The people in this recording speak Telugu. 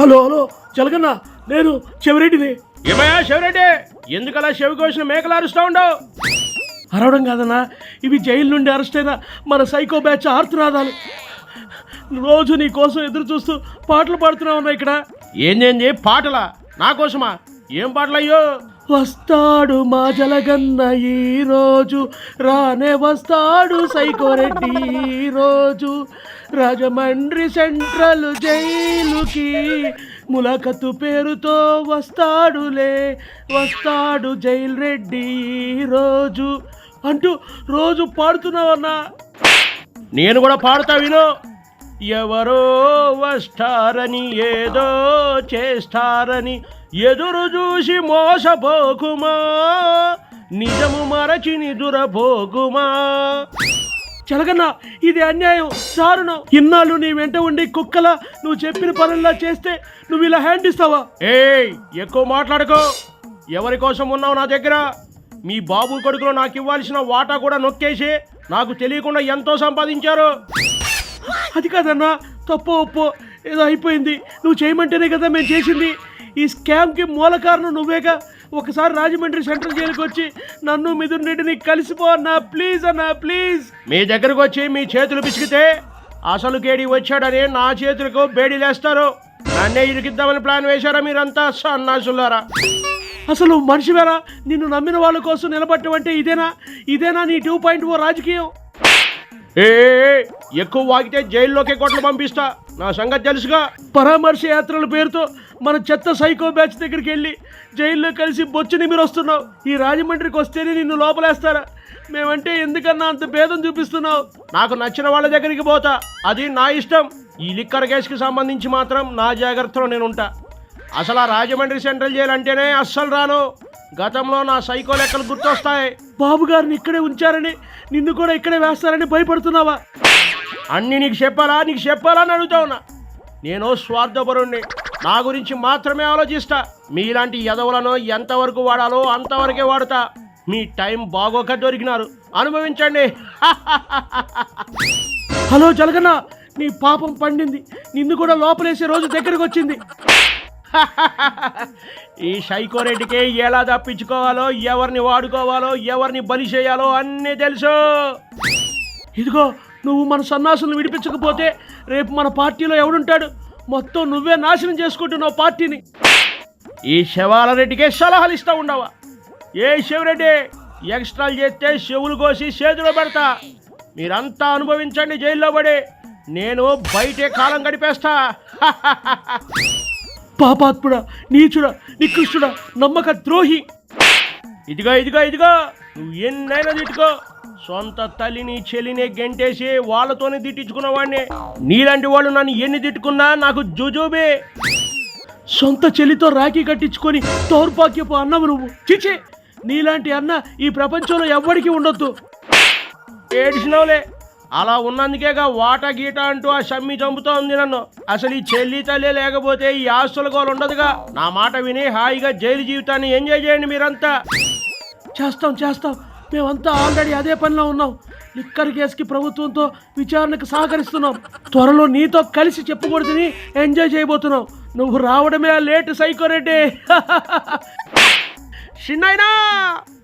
హలో హలో జలగన్న నేను చెవిరెడ్డిని. ఏమయ్యా శివరెడ్డి ఎందుకలా చెవి కోసిన మేకలు అరుస్తూ ఉండవు? అరవడం కాదన్నా ఇవి జైలు నుండి అరెస్ట్ అయిన మన సైకో బ్యాచ్ ఆర్తనాదాలు. రోజు నీ కోసం ఎదురు చూస్తూ పాటలు పాడుతూనే ఉన్నా ఇక్కడ. ఏందేంది? పాటలా? నా కోసమా? ఏం పాటలయ్యో? వస్తాడు మా జలగన్న ఈ రోజు. రానే వస్తాడు సైకోరెడ్డి ఈరోజు రోజు. రాజమండ్రి సెంట్రల్ జైలుకి ములకత్తు పేరుతో వస్తాడులే. వస్తాడు జైల్ రెడ్డి ఈరోజు రోజు. అంటూ రోజు పాడుతున్నావన్నా. నేను కూడా పాడుతా వినో. ఎవరో వస్తారని ఏదో చేస్తారని ఎదురు చూసి మోసపోకుమా? నిజము మరచి నిదురపోకుమా చెలగన్న ఇది అన్యాయం దారుణం ఇన్నాళ్ళు నీ వెంట ఉండి కుక్కల నువ్వు చెప్పిన పనుల్లా చేస్తే నువ్వు ఇలా హ్యాండ్ ఇస్తావా? ఏయ్ ఎక్కువ మాట్లాడుకో. ఎవరి కోసం ఉన్నావు నా దగ్గర? మీ బాబు కొడుకులో నాకు ఇవ్వాల్సిన వాటా కూడా నొక్కేసి నాకు తెలియకుండా ఎంతో సంపాదించారు. అది కాదన్నా తప్పు ఒప్పు ఏదో అయిపోయింది. నువ్వు చేయమంటేనే కదా మేము చేసింది. ఈ స్కామ్కి మూల కారణం నువ్వేగా. ఒకసారి రాజమండ్రి సెంట్రల్ జైలుకి వచ్చి నన్ను మిథున్ రెడ్డిని కలిసిపో అన్నా ప్లీజ్ అన్నా ప్లీజ్. మీ దగ్గరకు వచ్చి మీ చేతులు పిసికితే అసలు కేడి వచ్చాడని నా చేతులకు బేడీలేస్తారు నన్నే ఇరికిద్దామని ప్లాన్ వేశారా మీరంతా సన్నాసులారా? అసలు మనిషివేరా నిన్ను నమ్మిన వాళ్ళ కోసం నిలబట్టం అంటే ఇదేనా? ఇదేనా నీ టూ పాయింట్ ఓ రాజకీయం? ఏ, ఎక్కువ వాగితే జైల్లోకి కొట్లు పంపిస్తా. నా సంగతి తెలుసుగా? పరామర్శ యాత్రల పేరుతో మన చెత్త సైకో బ్యాచ్ దగ్గరికి వెళ్ళి జైల్లో కలిసి బొచ్చుని మీరు వస్తున్నావు. ఈ రాజమండ్రికి వస్తేనే నిన్ను లోపలేస్తారా? మేమంటే ఎందుకన్నా అంత భేదం చూపిస్తున్నావు? నాకు నచ్చిన వాళ్ళ దగ్గరికి పోతా. అది నా ఇష్టం. ఈ లిక్కర్ కేసుకి సంబంధించి మాత్రం నా జాగ్రత్తలో నేను ఉంటా అసలు ఆ రాజమండ్రి సెంట్రల్ జైలు అంటేనే అస్సలు రాను. గతంలో నా సైకో లెక్కలు గుర్తొస్తాయి. బాబు గారిని ఇక్కడే ఉంచారని నిన్ను కూడా ఇక్కడే వేస్తారని భయపడుతున్నావా? అన్ని నీకు చెప్పాలా? నీకు చెప్పాలా అని అడుగుతా ఉన్నా. నేను స్వార్థపరుణ్ణి. నా గురించి మాత్రమే ఆలోచిస్తా. మీలాంటి ఎదవులను ఎంతవరకు వాడాలో అంతవరకే వాడతా. మీ టైం బాగోక దొరికినారు. అనుభవించండి. హలో జలగన్న నీ పాపం పండింది. నిన్ను కూడా లోపలేసే రోజు దగ్గరకు వచ్చింది. ఈ సైకోరెడ్డికి ఎలా తప్పించుకోవాలో ఎవరిని వాడుకోవాలో ఎవరిని బలి చేయాలో అన్నీ తెలుసు. ఇదిగో నువ్వు మన సన్నాసులను విడిపించకపోతే రేపు మన పార్టీలో ఎవడుంటాడు? మొత్తం నువ్వే నాశనం చేసుకుంటున్నావు పార్టీని. ఈ శవాల రెడ్డికే సలహాలు ఇస్తా ఉండవా? ఏ శివరెడ్డి ఎక్స్ట్రాలు చేస్తే చెవులు కోసి చేతిలో పెడతా? మీరంతా అనుభవించండి జైల్లో పడి. నేను బయటే కాలం గడిపేస్తా. పాపాత్ముడా నీచుడా నికృష్టుడా నమ్మక ద్రోహి ఇదిగో ఇదిగో ఇదిగో నువ్వు ఎన్నైనా తిట్టుకో. సొంత తల్లిని చెల్లిని గెంటేసి వాళ్ళతోనే తిట్టించుకున్నవాడిని. నీలాంటి వాళ్ళు నన్ను ఎన్ని తిట్టుకున్నా నాకు జుజుబే. సొంత చెల్లితో రాఖీ కట్టించుకొని దౌర్భాగ్యపు అన్నవు నువ్వు. చిచి నీలాంటి అన్న ఈ ప్రపంచంలో ఎవ్వడికి ఉండొద్దు. ఏడిసినవులే. అలా ఉన్నందుకేగా వాట గీట అంటూ ఆ షమ్మి చంపుతోంది నన్ను. అసలు ఈ చెల్లి తల్లి లేకపోతే ఈ ఆస్తుల గోలు ఉండదుగా. నా మాట విని హాయిగా జైలు జీవితాన్ని ఎంజాయ్ చేయండి మీరంతా. చేస్తాం చేస్తాం. మేమంతా ఆల్రెడీ అదే పనిలో ఉన్నాం. లిక్కర్ కేసుకి ప్రభుత్వంతో విచారణకు సహకరిస్తున్నాం. త్వరలో నీతో కలిసి చెప్పకూడదని ఎంజాయ్ చేయబోతున్నాం. నువ్వు రావడమే లేట్ సైకోరెడ్డి చిన్నైనా